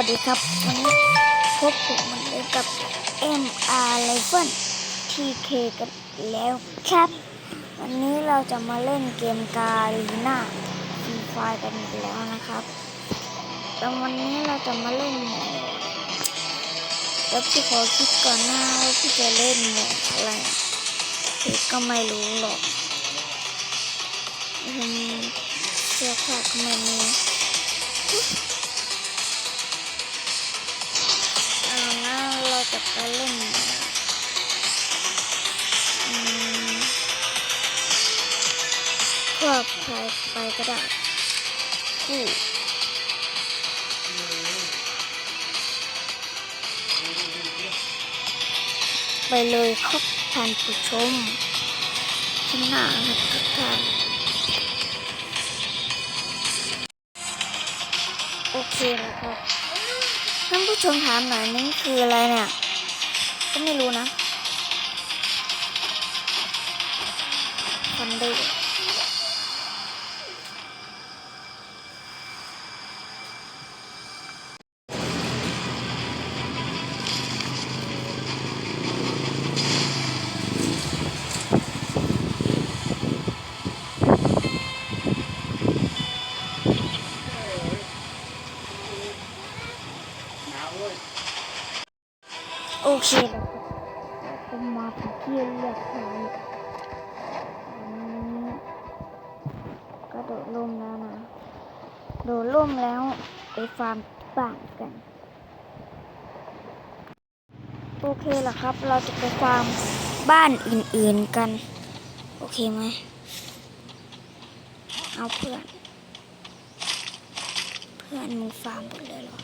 สวัสดีครับ วันนี้พบผมเหมันเดิมกับ MR l i f e n TK กันแล้วครับ วันนี้เราจะมาเล่นเกมกาลีน่าฟรีไฟกันอีกแล้วนะครับแต่วันนี้เราจะมาเล่นโหมดแล้วพี่ขอคิดก่อนหน้าว่าพี่จะเล่นโหมดอะไรพี่ก็ไม่รู้หรอกอืมเสื้อผ้าก็ไม่มี ก็ได้คู่ไปเลยครับท่านผู้ชมชนะครับทุกท่านโอเคนะครับท่านผู้ชมถามหน่อยนี่คืออะไรเนี่ย ก็ไม่รู้นะ ฟันดื้อ โอเคแล้วครับผมมาถึงที่เรียบร้อยอันนี้ก็โดดร่มแล้วนะโดดร่มแล้วไปฟาร์มบ้านกันโอเคแล้วครับ เราจะไปฟาร์มบ้านอื่นๆกัน โอเคไหมเอาเพื่อน เพื่อนมึงฟาร์มหมดเลยเหรอ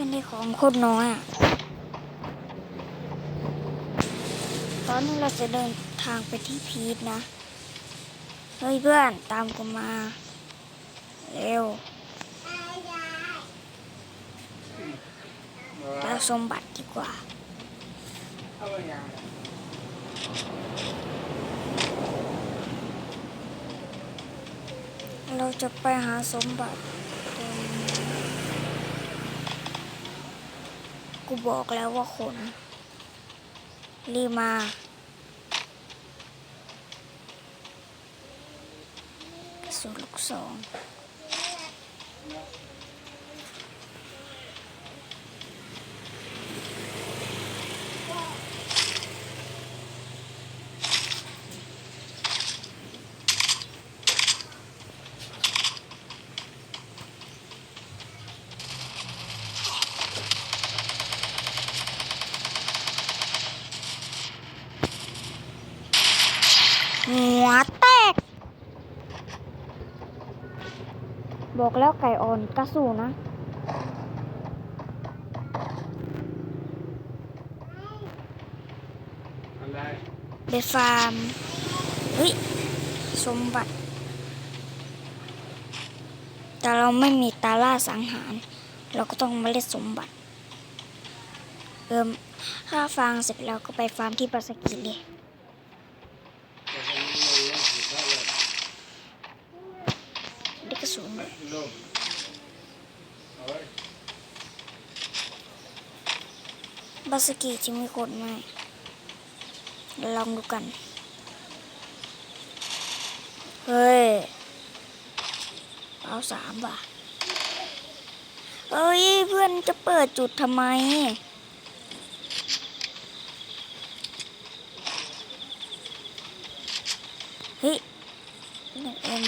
พื่อนได้ของโคตรน้อยอะตอนนี้เราจะเดินทางไปที่พีทนะ เฮ้ยเพื่อนตามกูมา เร็วเราสมบัติดีกว่าเราจะไปหาสมบัติตรง กูบอกแล้วว่าขน รีมา กระสุนลูกสองหัวแตก บอกแล้วไก่อ่อนกระสูนะอะไรไปฟาร์ม เฮ้ย สมบัติ แต่เราไม่มีตาล่าสังหาร เราก็ต้องมาเล่นสมบัติ เอิมถ้าฟางเสร็จแล้วก็ไปฟาร์มที่ปราสกิเลย แต่คนนี้เราเลี้ยงผิดพลาดเลย ได้กระสุนเลย ลงเอาไว้ บาสกิจะมีคนไหมลองดูกัน เฮ้ย เอาสามว่ะเอ้ย เพื่อนจะเปิดจุดทำไม เฮ้ยหนึ่งเอ็ม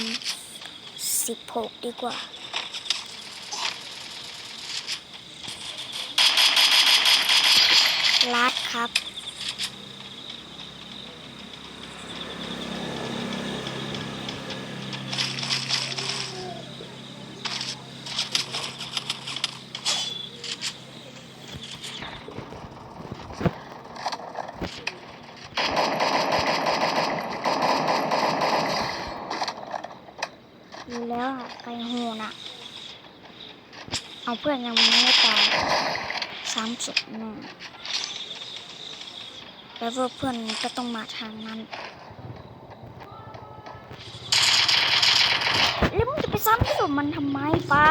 สิบหกดีกว่า ลัดครับ อยู่แล้วอะไก่หูน่ะ เอาเพื่อนยังไม่ตายสามสุดแน่ แล้วเพื่อนก็ต้องมาทางนั้น แล้วมึงจะไปซ้ำสุดมันทำไมป้า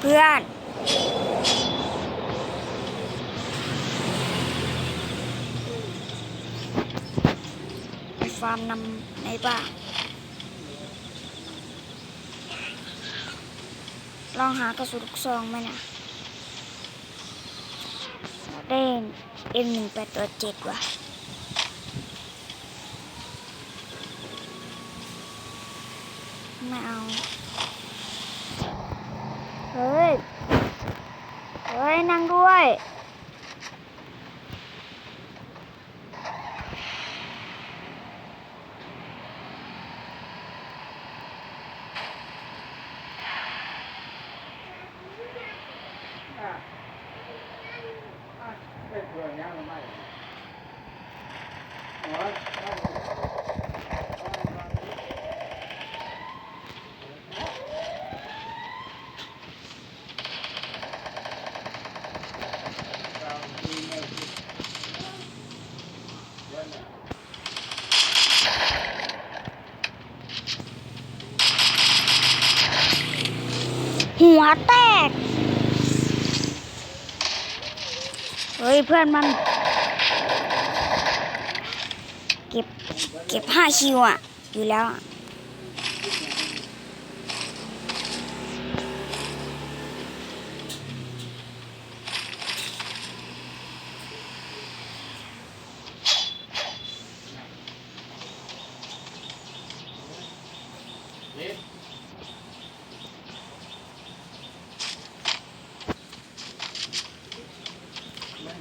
เพื่อนไปฟาร์มนำในบ้าน ลองหากระสุนลูกซองไหมนะเด้นเอ็มหนึ่งแปดตัว7ว่ะไม่เอา เฮ้ย เฮ้ย นั่งด้วย ไม่เพื่อนยังไม่หั หัว แตก เฮ้ยเพื่อนมัน เก็บ เก็บห้าคิวอะ อยู่แล้วอะ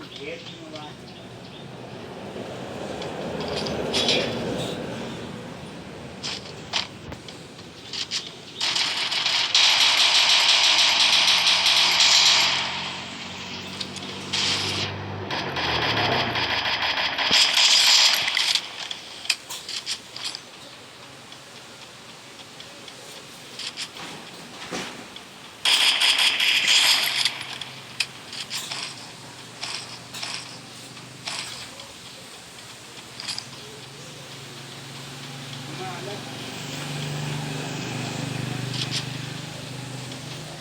dinheiro.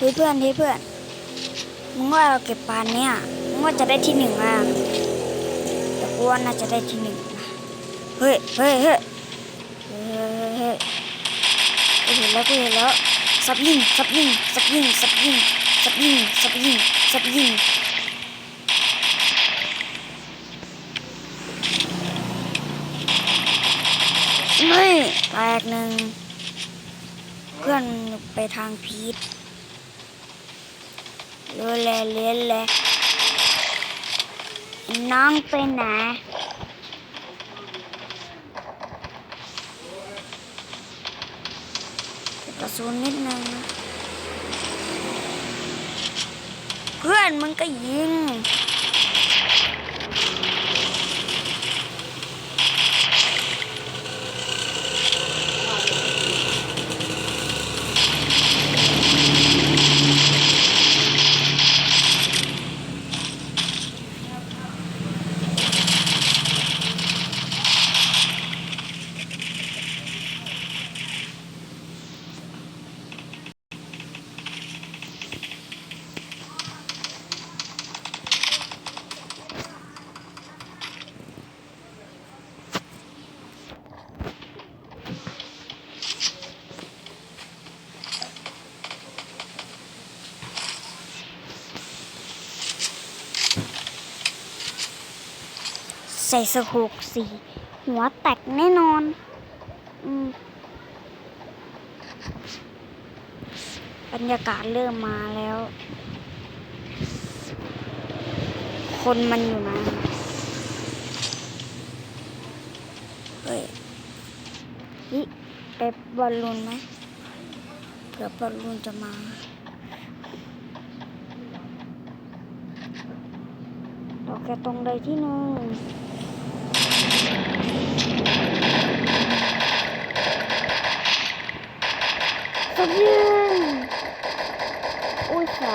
ฮ้ยเพื่อนเฮ้ยเพื่อนมึงว่าเราเก็บปานเนี้ยมึงว่าจะได้ที่หนึ่งอะแต่กูว่าน่าจะได้ที่หนึ่งนะเฮ้ยเฮ้ยเฮ้ยเฮ้ยเฮ้ยเฮ้ยกูเห็นแล้วกูเห็นแล้วสับยิงสับยิงสับยิงสับยิงสับยิงสับยิงสับยิงไม่แตกหนึ่งเพื่อนไปทางพีท รู้เลยเรียนเลยน้องไปไหนกระสุนนิดนึงนะเพื่อนมันก็ยิง ใส่สะโพกสีหัวแตกแน่นอนอบรรยากาศเริ่มมาแล้ว คนมันอยู่นะเฮ้ยนี่ไปบอลลูนไหมเผื่อบอลลูนจะมา เราแค่ตรงใดที่หนึ่ง สับยือุ้ยสั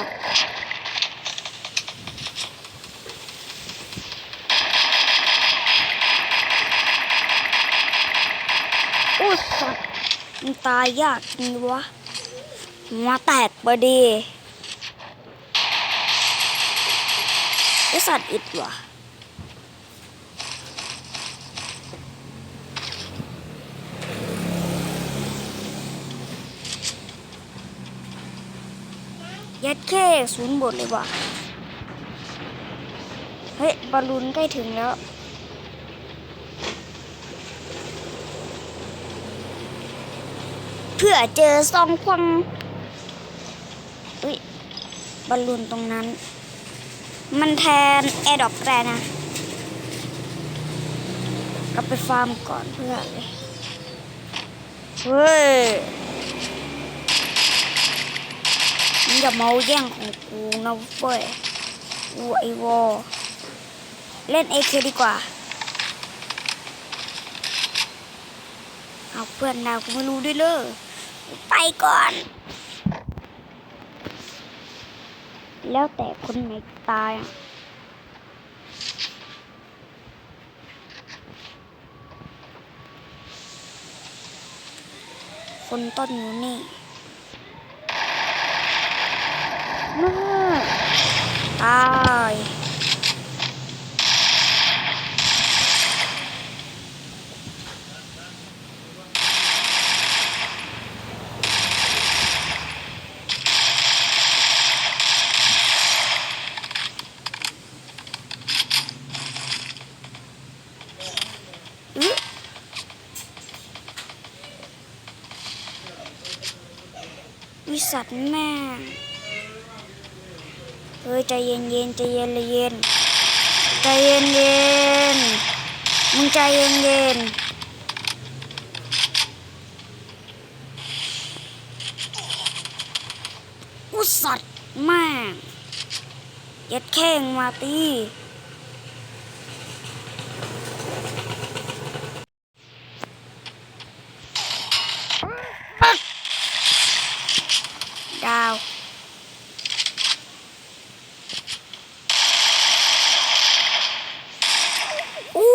อุ้ยสับตายยากจริงวะมาแตกบดีไอสัตว์อิดวะ ยัดแค่ศูนย์บทเลยว่ะ เฮ้ย บอลลูนใกล้ถึงแล้ว เพื่อเจอซองควังอุ้ย บอลลูนตรงนั้น มันแทนแอร์ดอปแรนะกลับไปฟาร์มก่อนเพื่อเลยเฮ้ย มึงอย่าเมาแย่งของกูนะเว้ยกูไอวอเล่นเอคดีกว่า เอาเพื่อนดาวกูไม่รู้ด้วยเลยไปก่อน แล้วแต่คนไหนตายคนต้นอยู่นี่ นู่นตายวิสัตว์แม่ เฮ้ยใจเย็นเย็นใจเย็นเลยเย็นใจเย็นเย็นมึงใจเย็นเย็นอุสัตว์แม่งยัดแข้งมาตี ดาว อู้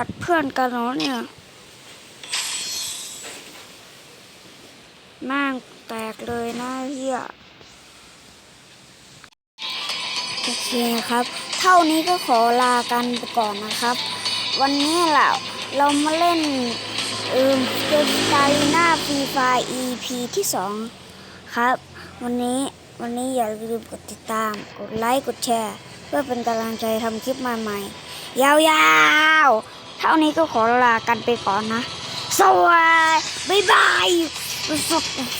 สัตว์เพื่อนกันเหรอเนี่ยแม่งแตกเลยนะเฮียโอเคครับ เท่านี้ก็ขอลากันไปก่อนนะครับ วันนี้แหละเรามาเล่นเอืมเกมไกหน้าฟรีไฟ EP ที่ 2 ครับ วันนี้วันนี้อย่าลืมกดติดตาม กดไลค์ กดแชร์ เพื่อเป็นกำลังใจทำคลิปใหม่ๆ ยาวๆ เท่านี้ก็ขอลากันไปก่อนนะ สวัสดี บ๊ายบาย